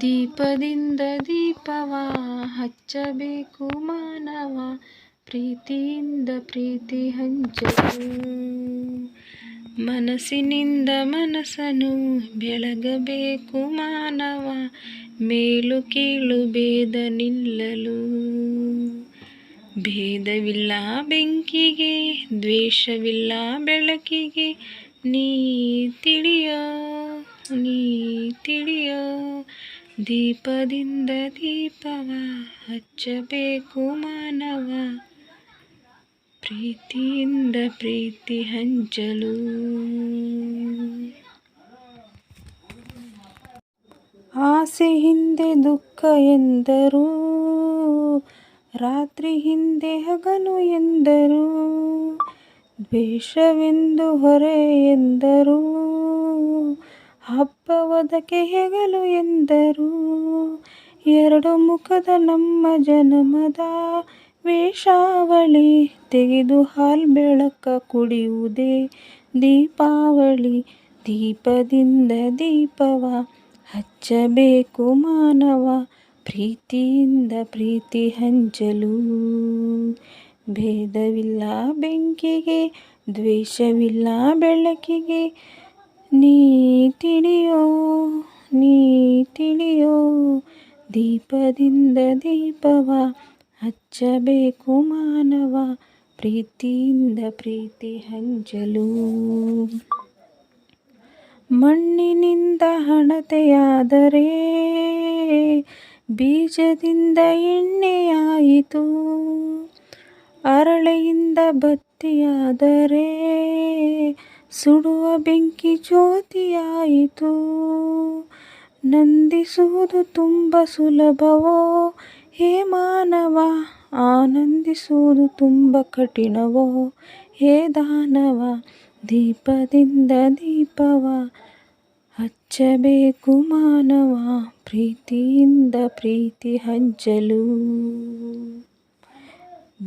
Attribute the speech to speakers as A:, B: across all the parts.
A: ದೀಪದಿಂದ ದೀಪವ, ಹಚ್ಚಬೇಕು ಮಾನವ, ಪ್ರೀತಿಯಿಂದ ಪ್ರೀತಿ ಹಂಚಲು. ಮನಸ್ಸಿನಿಂದ ಮನಸ್ಸನು ಬೆಳಗಬೇಕು ಮಾನವ, ಮೇಲು ಕೀಳು ಭೇದ ನಿಲ್ಲಲು. ಭೇದವಿಲ್ಲ ಬೆಂಕಿಗೆ, ದ್ವೇಷವಿಲ್ಲ ಬೆಳಕಿಗೆ, ನೀ ತಿಳಿಯೋ ನೀ ತಿಳಿಯೋ ದೀಪದಿಂದ ದೀಪವ ಹಚ್ಚಬೇಕು ಮಾನವ. ಪ್ರೀತಿಯಿಂದ ಪ್ರೀತಿ ಹಂಚಲು. ಆಸೆ ಹಿಂದೆ ದುಃಖ ಎಂದರು. ರಾತ್ರಿ ಹಿಂದೆ ಹಗಲು ಎಂದರು. ದ್ವೇಷವೆಂದು ಹೊರೆ ಎಂದರು. ಹಬ್ಬವದಕ್ಕೆ ಹೆಗಲು ಎಂದರು. ಎರಡು ಮುಖದ ನಮ್ಮ ಜನಮದ ವೇಷಾವಳಿ, ತೆಗೆದು ಹಾಲ್ ಬೆಳಕ ಕುಡಿಯುವುದೇ ದೀಪಾವಳಿ. ದೀಪದಿಂದ ದೀಪವ ಹಚ್ಚಬೇಕು ಮಾನವ, ಪ್ರೀತಿಯಿಂದ ಪ್ರೀತಿ ಹಂಚಲು. ಭೇದವಿಲ್ಲ ಬೆಂಕಿಗೆ, ದ್ವೇಷವಿಲ್ಲ ಬೆಳಕಿಗೆ, ನೀ ತಿಳಿಯೋ, ನೀ ತಿಳಿಯೋ, ದೀಪದಿಂದ ದೀಪವ, ಹಚ್ಚಬೇಕು ಮಾನವ, ಪ್ರೀತಿಯಿಂದ ಪ್ರೀತಿ ಹಂಚಲು. ಮಣ್ಣಿನಿಂದ ಹಣತೆಯಾದರೆ, ಬೀಜದಿಂದ ಎಣ್ಣೆಯಾಯಿತು. ಅರಳೆಯಿಂದ ಬತ್ತಿಯಾದರೆ ಸುಡುವ ಬೆಂಕಿ ಜ್ಯೋತಿಯಾಯಿತು. ನಂದಿಸುವುದು ತುಂಬ ಸುಲಭವೋ? ಹೇ ಮಾನವ, ಆನಂದಿಸುವುದು ತುಂಬ ಕಠಿಣವೋ? ಹೇ ದಾನವ, ದೀಪದಿಂದ ದೀಪವ, ಹಚ್ಚಬೇಕು ಮಾನವ, ಪ್ರೀತಿಯಿಂದ ಪ್ರೀತಿ ಹಂಚಲು.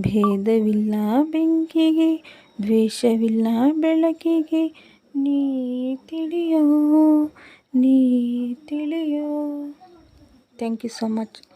A: ಭೇದವಿಲ್ಲ ಬೆಂಕಿಗೆ ದ್ವೇಷವಿಲ್ಲ ಬೆಳಕಿಗೆ. ನೀ ತಿಳಿಯೋ ನೀ ತಿಳಿಯೋ. Thank you so much